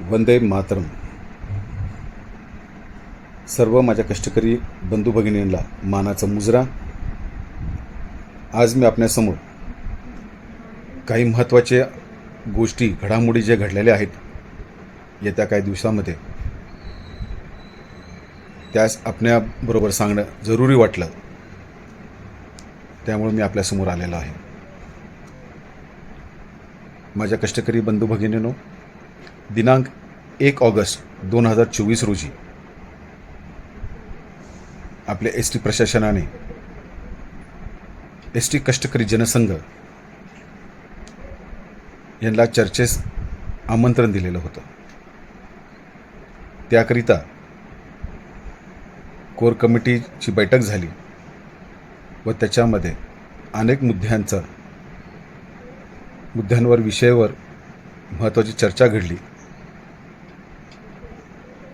वंदे मातरम. सर्व माझ्या कष्टकरी बंधू भगिनींना मानाचा मुजरा. आज मी आपल्यासमोर काही महत्त्वाच्या गोष्टी घडामोडी ज्या घडलेल्या आहेत येत्या काही दिवसामध्ये त्यास आपल्याबरोबर सांगणं जरुरी वाटलं. त्यामुळे मी आपल्यासमोर आलेलो आहे. माझ्या कष्टकरी बंधू भगिनीनो दिनांक एक ऑगस्ट दोन हजार चोवीस रोजी. आपल्या एस टी प्रशासनाने एस टी कष्टकरी जनसंघ यांना चर्चेस आमंत्रण दिलेलं होतं. त्याकरिता कोर कमिटीची बैठक झाली व त्याच्यामध्ये अनेक मुद्द्यांचा मुद्द्यांवर विषयावर महत्त्वाची चर्चा घडली.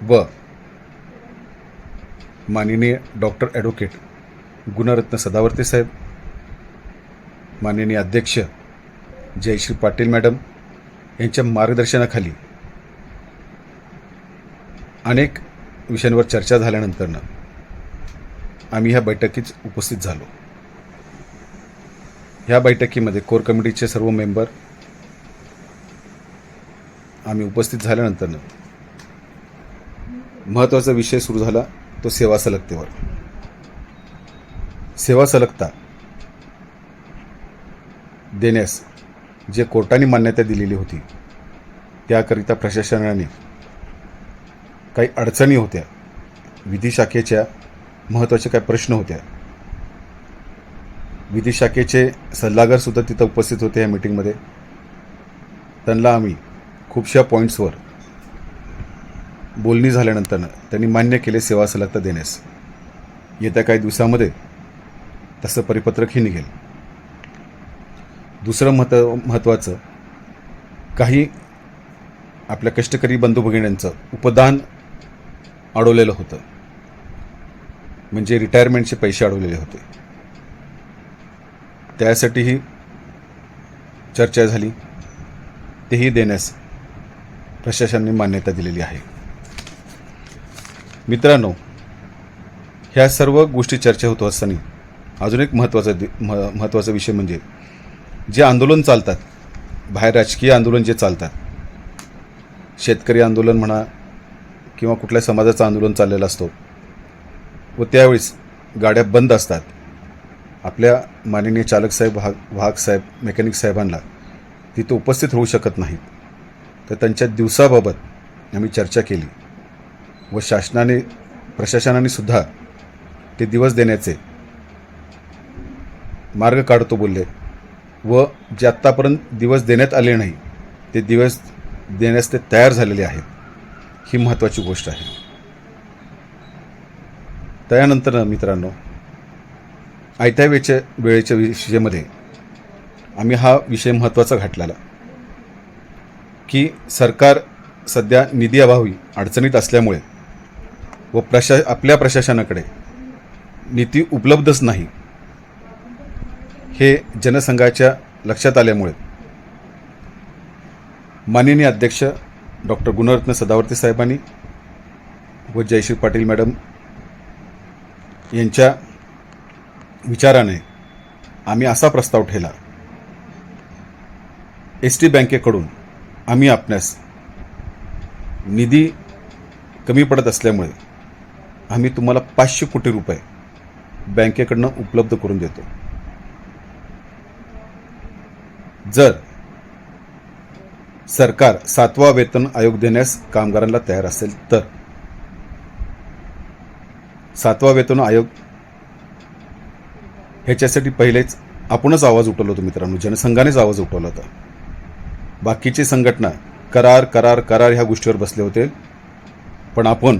व माननीय डॉक्टर ॲडव्होकेट गुणरत्न सदावर्ते साहेब माननीय अध्यक्ष जयश्री पाटील मॅडम यांच्या मार्गदर्शनाखाली अनेक विषयांवर चर्चा झाल्यानंतरनं आम्ही ह्या बैठकीत उपस्थित झालो. ह्या बैठकीमध्ये कोर कमिटीचे सर्व मेंबर आम्ही उपस्थित झाल्यानंतरनं महत्त्वाचा विषय सुरू झाला तो सेवा सलगतेवर. सेवा सलगता देण्यास जे कोर्टाने मान्यता दिलेली होती त्याकरिता प्रशासनाने काही अडचणी होत्या. विधी शाखेच्या महत्त्वाचे काही प्रश्न होत्या. विधी शाखेचे सल्लागारसुद्धा तिथं उपस्थित होते या मीटिंगमध्ये त्यांना आम्ही खूपशा पॉईंट्सवर बोलणी झाल्यानंतर त्यांनी मान्य केले सेवा सलगता देण्यास. येत्या काही दिवसामध्ये तसं परिपत्रकही निघेल. दुसरं महत्त्व महत्त्वाचं काही आपल्या कष्टकरी बंधू भगिन्यांचं उपदान अडवलेलं होतं. म्हणजे रिटायरमेंटचे पैसे अडवलेले होते. त्यासाठीही चर्चा झाली. तेही देण्यास प्रशासनाने मान्यता दिलेली आहे. मित्रांनो ह्या सर्व गोष्टी चर्चा होत असताना अजून एक महत्त्वाचा दि मह महत्त्वाचा विषय म्हणजे जे आंदोलन चालतात बाहेर राजकीय आंदोलन जे चालतात शेतकरी आंदोलन म्हणा किंवा कुठल्या समाजाचं आंदोलन चाललेलं असतो व त्यावेळेस गाड्या बंद असतात. आपल्या माननीय चालक साहेब वाहक वाहक साहेब मेकॅनिक साहेबांना तिथं उपस्थित होऊ शकत नाहीत. तर त्यांच्या दिवसाबाबत आम्ही चर्चा केली. व शासनाने प्रशासनाने सुद्धा ते दिवस देण्याचे मार्ग काढतो बोलले. व जे आत्तापर्यंत दिवस देण्यात आले नाही ते दिवस देण्यास ते तयार झालेले आहेत. ही महत्त्वाची गोष्ट आहे. त्यानंतर मित्रांनो आयत्या वेळच्या वेळेच्या विषयामध्ये आम्ही हा विषय महत्त्वाचा घातलेला. की सरकार सध्या निधी अभावी अडचणीत असल्यामुळे व प्रशा आपल्या प्रशासनाकडे नीती उपलब्धच नाही. हे जनसंघाच्या लक्षात आल्यामुळे माननीय अध्यक्ष डॉक्टर गुणरत्न सदावर्ती साहेबांनी व जयश्री पाटील मॅडम यांच्या विचाराने आम्ही असा प्रस्ताव ठेला एस टी बँकेकडून आम्ही आपणास निधी कमी पडत असल्यामुळे आम्ही तुम्हाला पाचशे कोटी रुपये बँकेकडनं उपलब्ध करून देतो. जर सरकार सातवा वेतन आयोग देण्यास कामगारांना तयार असेल तर. सातवा वेतन आयोग ह्याच्यासाठी पहिलेच आपणच आवाज उठवला होता मित्रांनो जनसंघानेच आवाज उठवला होता. बाकीची संघटना करार करार करार ह्या गोष्टीवर बसले होते. पण आपण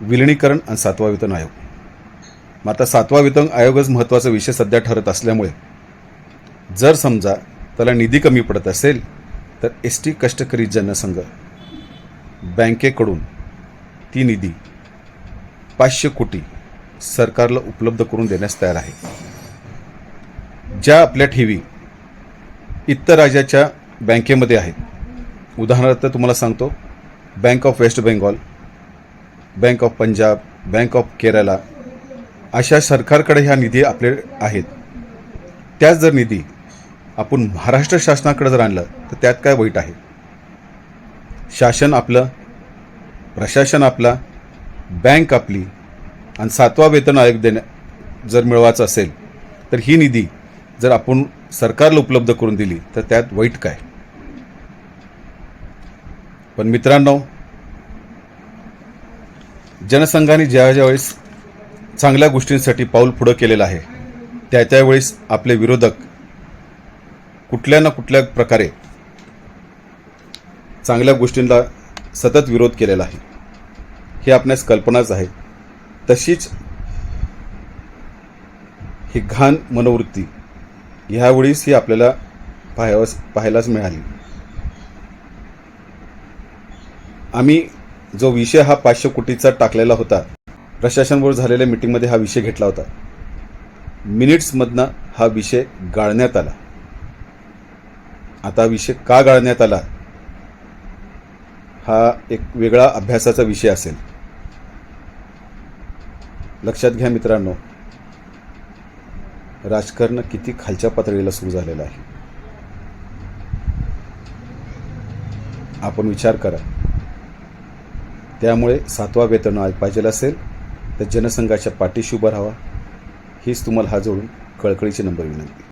विलिनीकरण आणि सातवा वेतन आयोग. मग आता सातवा वेतन आयोगच महत्त्वाचा विषय सध्या ठरत असल्यामुळे जर समजा त्याला निधी कमी पडत असेल तर एस टी कष्टकरी जनसंघ बँकेकडून ती निधी पाचशे कोटी सरकारला उपलब्ध करून देण्यास तयार आहे. ज्या आपल्या ठेवी इतर राज्याच्या बँकेमध्ये आहेत. उदाहरणार्थ तुम्हाला सांगतो bank of West Bengal bank of Punjab bank of Kerala अशा सरकारकडे ह्या निधी आपले आहेत. त्याच जर निधी आपण महाराष्ट्र शासनाकडे जर आणलं तर त्यात काय वाईट आहे? शासन आपलं प्रशासन आपला बँक आपली आणि सातवा वेतन आयोग देण्या जर मिळवायचं असेल तर ही निधी जर आपण सरकारला उपलब्ध करून दिली तर त्यात वाईट काय? पण मित्रांनो जनसंघाने ज्या ज्या वेळेस चांगल्या गोष्टींसाठी पाऊल पुढं केलेलं आहे त्या त्यावेळेस आपले विरोधक कुठल्या ना कुठल्या प्रकारे चांगल्या गोष्टींना सतत विरोध केलेला आहे. हे आपणास कल्पनाच आहे. तशीच ही घाण मनोवृत्ती ह्यावेळीस ही आपल्याला पाहावस पाहायलाच मिळाली. आम्ही जो विषय हा पाचशे कोटीचा टाकलेला होता प्रशासनाबरोबर झालेल्या मिटिंगमध्ये हा विषय घेतला होता. मिनिट्समधनं हा विषय गाळण्यात आला. आता विषय का गाळण्यात आला? हा एक वेगळा अभ्यासाचा विषय असेल. लक्षात घ्या मित्रांनो राजकारण किती खालच्या पातळीला सुरू झालेलं आहे. आपण विचार करा. त्यामुळे सातवा वेतन आयोग पाहिजे असेल तर जनसंघाच्या पाठीशी उभं राहावा. हीच तुम्हाला हा जोडून कळकळीची नंबर विनंती.